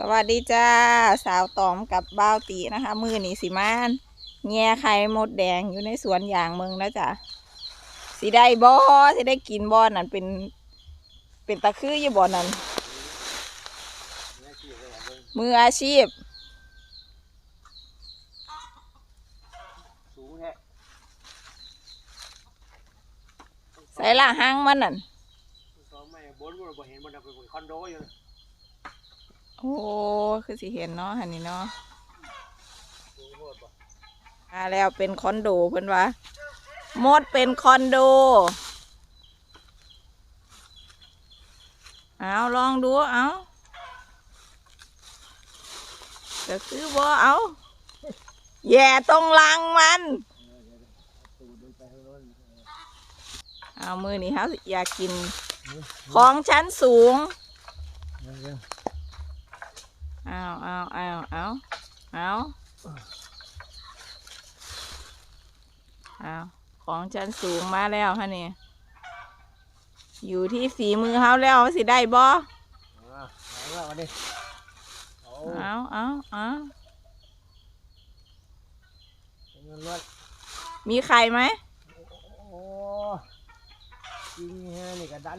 สวัสดีจ้า สาวตอมกับบ้าวตีนะคะ มือนี่สิมานแง่ไข่มดแดงอยู่ในสวนยางเมืองนะจ๊ะสิได้บอสิได้กินบอนั่นเป็น เป็นตะคืออยู่บอนั่นมืออาชีพใส่ละห้างมันนั่นสองไม่บนบนบ่เห็นบนเป็นคอนโดอยู่ โอ้คือสิเห็นเนาะหันนี่เนาะสูงโคตรบ่มาแล้วเป็นคอนโดเพิ่นว่ามดเป็นคอนโด เอาลองดูเอาจะคือบ่เอาแย่ตรงลังมันตูดมันไปข้างโน้นเอามือนี่เขาอยากกิน ของชั้นสูง เร็วเอาเอาเอาเอาเอาเอาของชั้นสูงมาแล้วฮะนี่ อยู่ที่ฝีมือเขาแล้วสิได้บ่ๆอ่าเอาละวันนี้เอาเอาเอาเอาเป็นเงินรวดมีไข่ไหมโอ้จริงฮะนี่ก็ดัน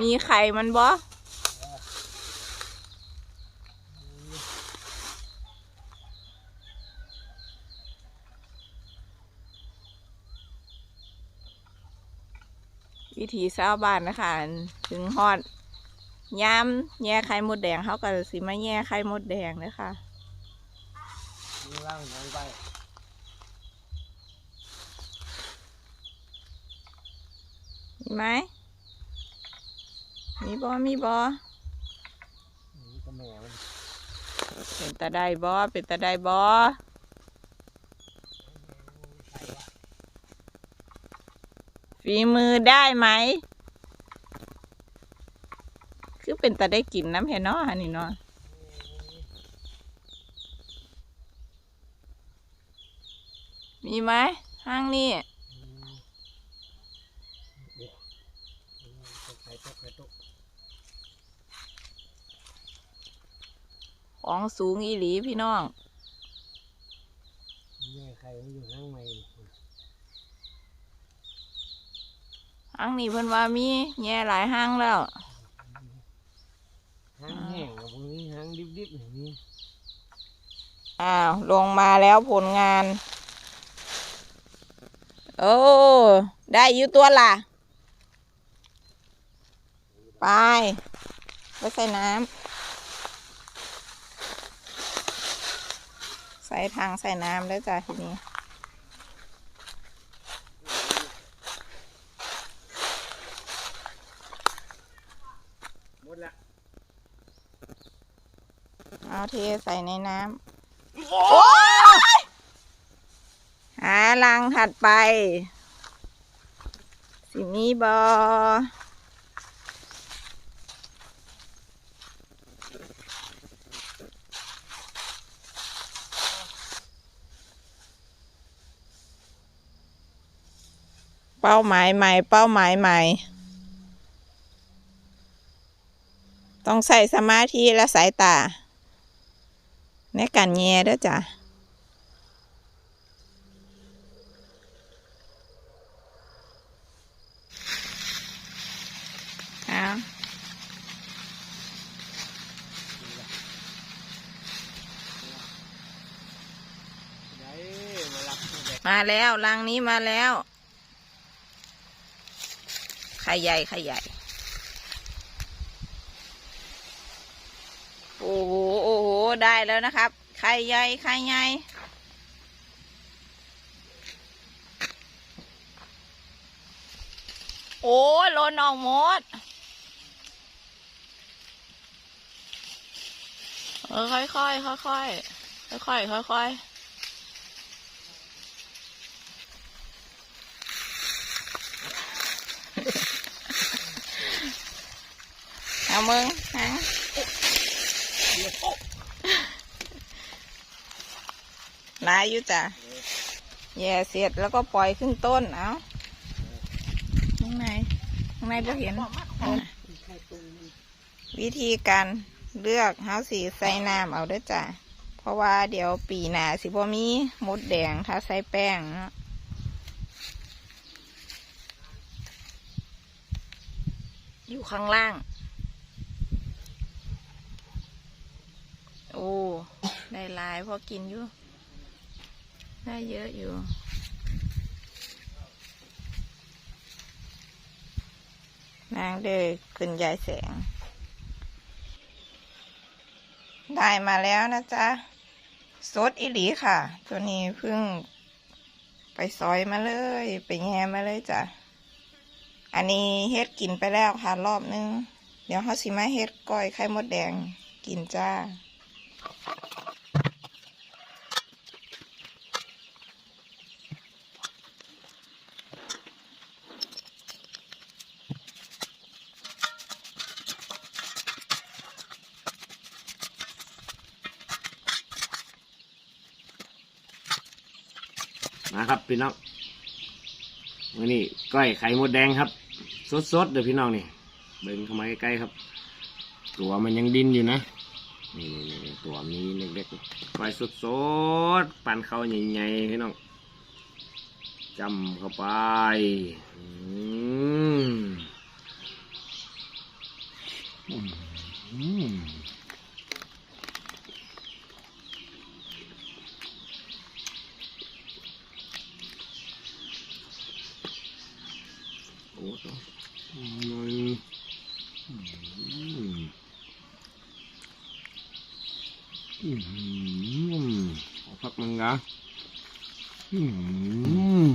มีไข่มันบ่ วิธีชาวบ้านนะคะ ถึงฮอดยามแย่ไข่มดแดงเขาก็สิมาแย่ไข่มดแดงเลยค่ะมีร่างทางไปมีไหมมีบอมีบอนี่ก็แม่มันเป็นตาได้บอเป็นตาได้บอ ฝีมือได้ไหม คือเป็นแตาได้กินน้ำเห็นเนาะอันนี้เนาะมีไหมห้างนี่ของสูงอีหลีพี่น้องแม่ไข่มันอยู่ข้างในางนี้เพิ่นว่ามีแย่หลายห้างแล้วหางแห้งกับพวกนี้หางดิบๆอย่างนี้อ้าวลงมาแล้วผลงาน โอ้ ได้อยู่ตัวล่ะ ไปไปใส่น้ำใส่ทางใส่น้ำแล้วจ้ะทีนี้ ดละเอาเทใส่ในน้ำโอ้ยหาลังถัดไป สิมีบอเป้าหมายใหม่ เป้าหมายใหม่ ต้องใส่สมาธิและสายตา ในการแย่เด้อจ้ะมาแล้วรังนี้มาแล้ว ไข่ใหญ่ ไข่ใหญ่ อ้โห โอ้โห ได้แล้วนะครับ ไข่ใหญ่ ไข่ใหญ่ โอ้หล่นออกหมด เออค่อยๆค่อยๆค่อยๆค่อยๆเอามึงฮะ ลายอยู่จ้ะแย่เสร็จแล้วก็ปล่อยขึ้นต้นเอาข้างในข้างในบ่เห็น วิธีการเลือกเฮาสีใส่น้ำเอาด้อจ้ะ เพราะว่าเดี๋ยวปีหน้าสิบ่มีมดแดงถ้าใส่แป้งเนาะอยู่ข้างล่าง โอ้ ได้หลายพอกินอยู่ ได้เยอะอยู่ นางเด้อขึ้นยายแสง ได้มาแล้วนะจ๊ะสดอิหลีค่ะ ตัวนี้เพิ่งไปซอยมาเลย ไปแง่มาเลยจ้ะ อันนี้เฮ็ดกินไปแล้วค่ะรอบนึง เดี๋ยวเขาสิมาเฮ็ดก้อยไข่มดแดงกินจ้า มาครับพี่น้องวันนี้ก้อยไข่มดแดงครับ สดๆเดี๋ยวพี่น้องนี่เบิ่งเข้ามาใกล้ๆครับ ตัวมันยังดิ้นอยู่นะนี่นี่ตัวมีเล็กๆก้อยสดๆปั่นเข้าใหญ่ๆพี่น้องจำเข้าไปอืมอืม โอ้โหมันอืม อืมขอพักมันนะอืม